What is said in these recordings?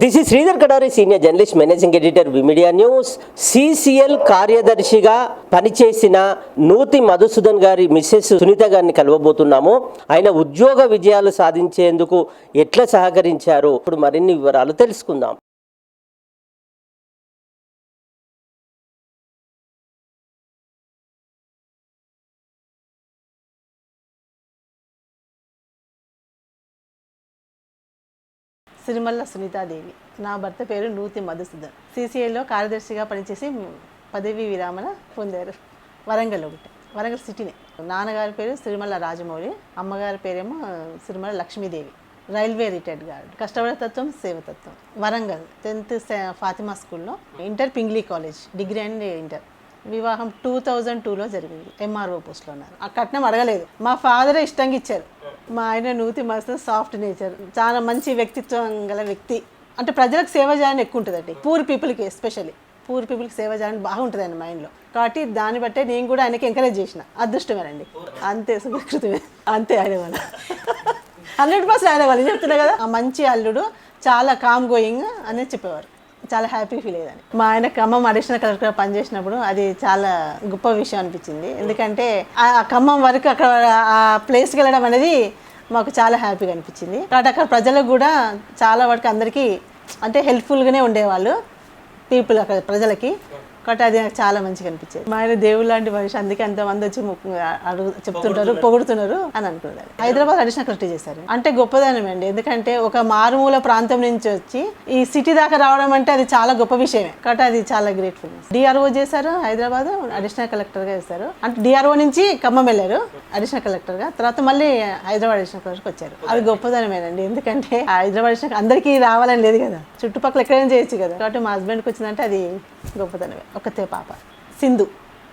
This is Sridhar Kadari senior journalist managing editor V media news CCL కార్యదర్శిగా పనిచేసిన నూతి మధుసూదన్ గారి missus Sunitha గారిని కలవబోతున్నాము. ఆయన ఉద్యోగ విజయాలు సాధించేందుకు ఎట్లా సహకరించారు? ఇప్పుడు మరిన్ని వివరాలు తెలుసుకుందాం. సిరిమల్ల సునీతాదేవి. నా భర్త పేరు నూతి మధుసూదన్. సిసిఐలో కార్యదర్శిగా పనిచేసి పదవి విరామణ పొందారు. వరంగల్ ఒకటి. వరంగల్ సిటీనే. నాన్నగారి పేరు సిరిమల్ల రాజమౌళి. అమ్మగారి పేరేమో Sirimalla Lakshmidevi. Railway retired guard. కష్టపడే తత్వం సేవతత్వం వరంగల్ టెన్త్ ఫాతిమా స్కూల్లో inter Pingle college. Degree and inter. వివాహం టూ థౌజండ్ టూలో జరిగింది. ఎంఆర్ఓ పోస్ట్లో ఉన్నారు. ఆ కట్నం అడగలేదు. మా ఫాదరే ఇష్టంగా ఇచ్చారు. మా ఆయన నూతి మాస్టర్ సాఫ్ట్ నేచర్. చాలా మంచి వ్యక్తిత్వం గల వ్యక్తి. అంటే ప్రజలకు సేవ చేయాలని ఎక్కువ ఉంటుందండి. పూర్ పీపుల్కి ఎస్పెషల్లీ. పూర్ పీపుల్కి సేవ చేయాలని బాగుంటుంది అండి మైండ్లో కాబట్టి దాన్ని బట్టే నేను కూడా ఆయనకి ఎంకరేజ్ చేసిన. అదృష్టమేనండి. అంతే సుకృతమే అంతే ఆయన వల్ల. హండ్రెడ్ పర్సెంట్ ఆయన వాళ్ళు చెప్తున్నా కదా? ఆ మంచి అల్లుడు చాలా కామ్ గోయింగ్ అనేది చెప్పేవారు. చాలా హ్యాపీ ఫీల్ అయ్యేదాన్ని. మా ఆయన ఖమ్మం అడిషనల్ కలెక్టర్ పనిచేసినప్పుడు అది చాలా గొప్ప విషయం అనిపించింది. ఎందుకంటే ఆ ఆ ఖమ్మం వరకు అక్కడ ఆ ప్లేస్కి వెళ్ళడం అనేది మాకు చాలా హ్యాపీగా అనిపించింది. కాబట్టి అక్కడ ప్రజలకు కూడా చాలా వరకు అందరికీ అంటే హెల్ప్ఫుల్గానే ఉండేవాళ్ళు పీపుల్ అక్కడ ప్రజలకి. కాబట్టి అది నాకు చాలా మంచిగా అనిపించేది. మా ఆయన దేవుడు లాంటి మనిషి అందుకే అంతమంది వచ్చి అడుగు చెప్తుంటారు పొగుడుతున్నారు. అని అనుకున్నారు హైదరాబాద్ అడిషనల్ కలెక్టర్ చేశారు. అంటే గొప్పదనం అండి. ఎందుకంటే ఒక మారుమూల ప్రాంతం నుంచి వచ్చి ఈ సిటీ దాకా రావడం అంటే అది చాలా గొప్ప విషయమే. కాబట్టి అది చాలా గ్రేట్ఫుల్ డిఆర్ఓ చేశారు హైదరాబాద్ అడిషనల్ కలెక్టర్గా చేశారు. అంటే డిఆర్ఓ నుంచి ఖమ్మం వెళ్ళారు అడిషనల్ కలెక్టర్గా. తర్వాత మళ్ళీ హైదరాబాద్ అడిషనల్ కలెక్టర్కి వచ్చారు. అది గొప్పదనమేనండి. ఎందుకంటే హైదరాబాద్ అడిషనల్ అందరికీ రావాలని లేదు కదా. చుట్టుపక్కల ఎక్కడైనా చేయొచ్చు కదా. కాబట్టి మా హస్బెండ్కి వచ్చిందంటే అది గొప్పతనమే. ఒకతే పాప. సింధు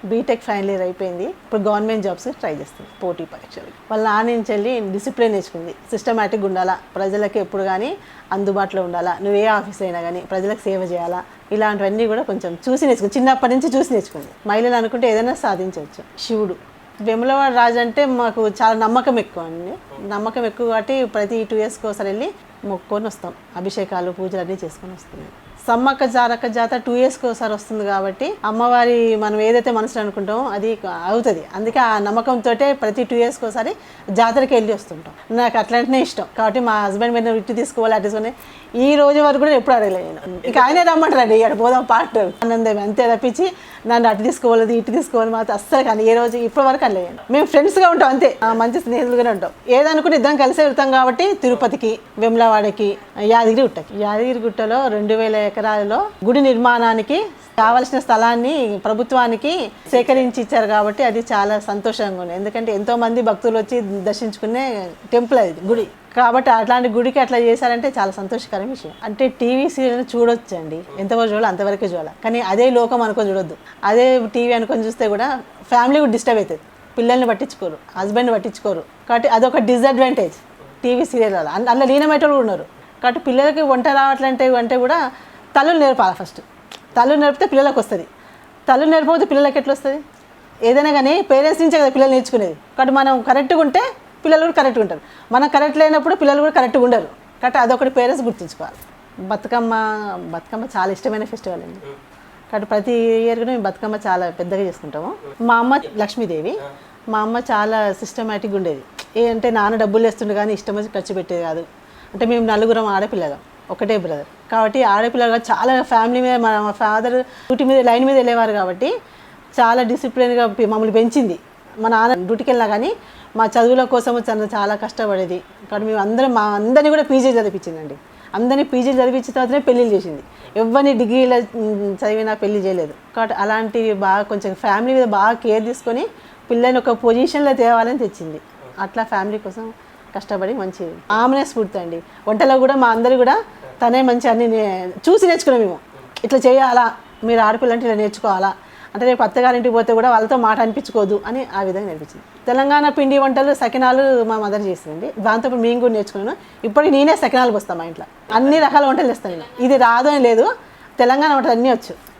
బీటెక్ ఫైనల్ ఇయర్ అయిపోయింది. ఇప్పుడు గవర్నమెంట్ జాబ్స్ ట్రై చేస్తుంది పోటీ పరీక్షలు వాళ్ళ నాన్న నుంచి వెళ్ళి డిసిప్లిన్ నేర్చుకుంది. సిస్టమేటిక్గా ఉండాలా ప్రజలకు ఎప్పుడు కానీ అందుబాటులో ఉండాలా నువ్వు ఏ ఆఫీస్ అయినా కానీ ప్రజలకు సేవ చేయాలా ఇలాంటివన్నీ కూడా కొంచెం చూసి నేర్చుకుంది. చిన్నప్పటి నుంచి చూసి నేర్చుకుంది. మహిళలు అనుకుంటే ఏదైనా సాధించవచ్చు. శివుడు. వెములవాడ రాజు అంటే మాకు చాలా నమ్మకం ఎక్కువ అండి. నమ్మకం ఎక్కువ కాబట్టి ప్రతి టూ ఇయర్స్కి ఒకసారి వెళ్ళి మొక్కుకొని వస్తాం. అభిషేకాలు పూజలు అన్నీ చేసుకొని వస్తున్నాం. సమ్మక్క జారక్క జాతర టూ ఇయర్స్కి ఒకసారి వస్తుంది కాబట్టి అమ్మవారి మనం ఏదైతే మనసులో అనుకుంటామో అది అవుతుంది. అందుకే ఆ నమ్మకంతో ప్రతి టూ ఇయర్స్కి ఒకసారి జాతరకి వెళ్ళి వస్తుంటాం. నాకు అట్లాంటినే ఇష్టం. కాబట్టి మా హస్బెండ్ మీద ఇట్టు తీసుకోవాలి అటు ఈ రోజు వరకు కూడా ఎప్పుడు అడగలేదు నేను. ఇక ఆయనే రమ్మంటారండి ఇక్కడ పోదాం పార్ట్ ఆనందం అంతే తప్పించి నన్ను అటు తీసుకోవాలి ఇటు తీసుకోవాలి మాత్రం అస్సలు కానీ ఏ రోజు ఇప్పటి వరకు అనలేదు మేము ఫ్రెండ్స్గా ఉంటాం అంతే. మంచి స్నేహితులుగానే ఉంటాం. ఏదనుకుంటే ఇద్దరం కలిసి వెళ్తాం కాబట్టి తిరుపతికి వెమ్లవాడకి యాదగిరి గుట్టకి. యాదగిరి గుట్టలో రెండు వేల ఎకరాలలో గుడి నిర్మాణానికి కావలసిన స్థలాన్ని ప్రభుత్వానికి సేకరించి ఇచ్చారు కాబట్టి అది చాలా సంతోషంగా ఉంది. ఎందుకంటే ఎంతో మంది భక్తులు వచ్చి దర్శించుకునే టెంపుల్ అది గుడి. కాబట్టి అట్లాంటి గుడికి అట్లా చేశారంటే చాలా సంతోషకరం విషయం. అంటే టీవీ సీరియల్ చూడొచ్చు అండి ఎంతవరకు చూడాలి అంతవరకే చూడాలి. కానీ అదే లోకం అనుకొని చూడొద్దు. అదే టీవీ అనుకొని చూస్తే కూడా ఫ్యామిలీ కూడా డిస్టర్బ్ అవుతుంది. పిల్లల్ని పట్టించుకోరు హస్బెండ్ పట్టించుకోరు. కాబట్టి అదొక డిసడ్వాంటేజ్ టీవీ సీరియల్ వల్ల. అందులో లీనమేటోళ్ళు కూడా ఉన్నారు. కాబట్టి పిల్లలకి వంట రావట్లంటే అంటే కూడా తల్లులు నేర్పాలి ఫస్ట్ తల్లు నేర్పితే పిల్లలకు వస్తుంది. తల్లు నేర్పకపోతే పిల్లలకి ఎట్లా వస్తుంది ఏదైనా కానీ పేరెంట్స్ నుంచే కదా పిల్లలు నేర్చుకునేది. కాబట్టి మనం కరెక్ట్గా ఉంటే పిల్లలు కూడా కరెక్ట్గా ఉంటారు. మనం కరెక్ట్ లేనప్పుడు పిల్లలు కూడా కరెక్ట్గా ఉండరు. కాబట్టి అదొకటి పేరెంట్స్ గుర్తుంచుకోవాలి. బతుకమ్మ బతుకమ్మ చాలా ఇష్టమైన ఫెస్టివల్ అండి. కాబట్టి ప్రతి ఇయర్ కూడా మేము బతుకమ్మ చాలా పెద్దగా చేసుకుంటాము. మా అమ్మ లక్ష్మీదేవి. మా అమ్మ చాలా సిస్టమేటిక్గా ఉండేది. ఏ అంటే నాన్న డబ్బులు వేస్తుండే కానీ ఇష్టం వచ్చి ఖర్చు పెట్టేది కాదు. అంటే మేము నలుగురం ఆడపిల్లగా ఒకటే బ్రదర్ కాబట్టి ఆడపిల్లగా చాలా ఫ్యామిలీ మీద మా ఫాదర్ డ్యూటీ మీద లైన్ మీద వెళ్ళేవారు కాబట్టి చాలా డిసిప్లిన్గా మమ్మల్ని పెంచింది. మా నాన్న డ్యూటీకి వెళ్ళినా కానీ మా చదువుల కోసం తను చాలా కష్టపడేది. కాబట్టి మేము అందరం మా అందరినీ కూడా పీజీ చదివించిందండి. అందరినీ పీజీ చదివించిన తర్వాతనే పెళ్ళిళ్ళు చేసింది. ఎవరిని డిగ్రీలో చదివినా పెళ్ళి చేయలేదు. కాబట్టి అలాంటివి బాగా కొంచెం ఫ్యామిలీ మీద బాగా కేర్ తీసుకొని పిల్లల్ని ఒక పొజిషన్లో తేవాలని తెచ్చింది. అట్లా ఫ్యామిలీ కోసం కష్టపడి మంచి ఆమెనే స్ఫూర్తి అండి వంటలో కూడా మా అందరు కూడా తనే మంచి అన్ని నే- చూసి నేర్చుకున్నాం మేము. ఇట్లా చేయాలా? మీరు ఆడపిల్లంటే ఇలా నేర్చుకోవాలా? అంటే రేపు అత్తగారింటికి పోతే కూడా వాళ్ళతో మాట అనిపించుకోదు అని ఆ విధంగా నేర్పించింది. తెలంగాణ పిండి వంటలు సకినాలు మా మదర్ చేసింది దాంతో మేము కూడా నేర్చుకున్నాను. ఇప్పటికి నేనే సకినాలకు వస్తాను మా ఇంట్లో. అన్ని రకాల వంటలు చేస్తాను నేను. ఇది రాదు లేదు. తెలంగాణ వంటలు అన్నీ వచ్చు.